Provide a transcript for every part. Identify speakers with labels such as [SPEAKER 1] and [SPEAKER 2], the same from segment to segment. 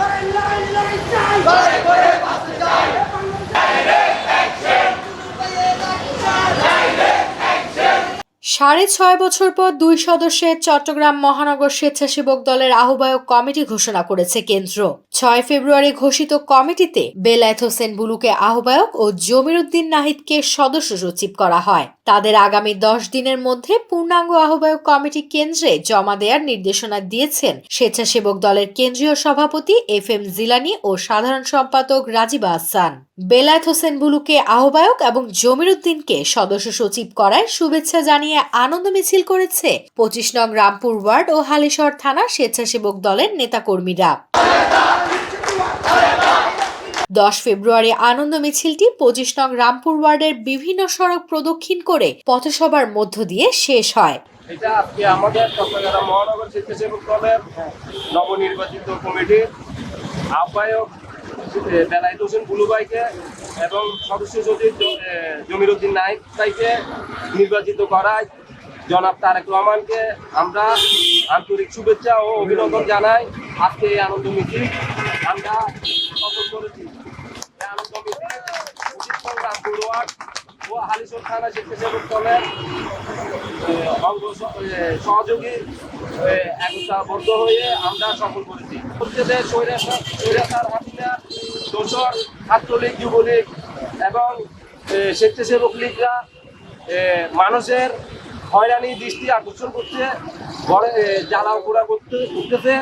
[SPEAKER 1] لا لا لعن لعن. সাড়ে ছয় বছর পর দুই সদস্যের চট্টগ্রাম মহানগর স্বেচ্ছাসেবক দলের আহ্বায়ক কমিটি ঘোষণা করেছে কেন্দ্র। ছয় ফেব্রুয়ারি ঘোষিত কমিটিতে বেলায়েত হোসেন বুলুকে আহ্বায়ক ও জমির উদ্দিন নাহিদকে সদস্য সচিব করা হয়। তাদের আগামী দশ দিনের মধ্যে পূর্ণাঙ্গ আহ্বায়ক কমিটি কেন্দ্রে জমা দেওয়ার নির্দেশনা দিয়েছেন স্বেচ্ছাসেবক দলের কেন্দ্রীয় সভাপতি এফ এম জিলানি ও সাধারণ সম্পাদক রাজিবা আহসান। বেলায়েত হোসেন বুলুকে আহ্বায়ক এবং জমির উদ্দিনকে সদস্য সচিব করায় শুভেচ্ছা জানিয়ে আনন্দ মিছিল করেছে পঁচিশ নং রামপুর ওয়ার্ড ও হালিশহর থানা স্বেচ্ছাসেবক দলের নেতাকর্মীরা। দশ ফেব্রুয়ারি আনন্দ মিছিলটি পঁচিশ নং রামপুর ওয়ার্ডের বিভিন্ন সড়ক প্রদক্ষিণ করে পথসভার মধ্য দিয়ে শেষ হয়।
[SPEAKER 2] এবং সদস্য সচিব জমির উদ্দিন নাইক নির্বাচিত করায় জনাব তারেক রহমানকে আমরা আন্তরিক শুভেচ্ছা ও অভিনন্দন জানাই। আজকে এই আনন্দ মিছিল আমরা সফল করেছি। আনন্দ মিছিল ও স্বেচ্ছাসেবক সহযোগী হয়ে আমরা সফল করেছি। যুবলীগ এবং স্বেচ্ছাসেবক লীগরা মানুষের হয়রানি দৃষ্টি আকর্ষণ করছে ঘরে জ্বালাও পোড়া করতে, করতেছে,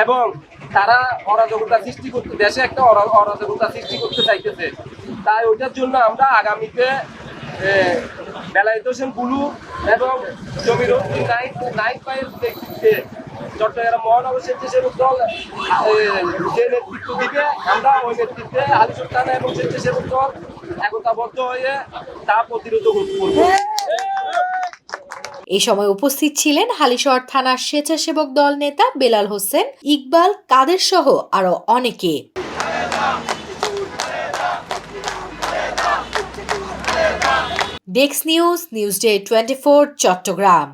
[SPEAKER 2] এবং তারা অরাজকতা সৃষ্টি করতে, দেশে একটা অরা- অরাজকতা সৃষ্টি করতে চাইতেছে। তাই ওইটার জন্য আমরা আগামীতে বেলায়েত হোসেন বুলু এবং জমির নাইক নাইক ভাইয়ের নেতৃত্বে চট্টগ্রাম মহানগর স্বেচ্ছাসেবক দল যে নেতৃত্ব দিবে, আমরা ওই নেতৃত্বে আলিশুর থানা এবং স্বেচ্ছাসেবক দল একতাবদ্ধ হয়ে তা প্রতিরোধ করব।
[SPEAKER 1] এই সময় উপস্থিত ছিলেন হালিশহর থানার স্বেচ্ছাসেবক দল নেতা বেলাল হোসেন, ইকবাল, কাদের সহ আরও অনেকে। ডেক্স news news day twenty Chattogram.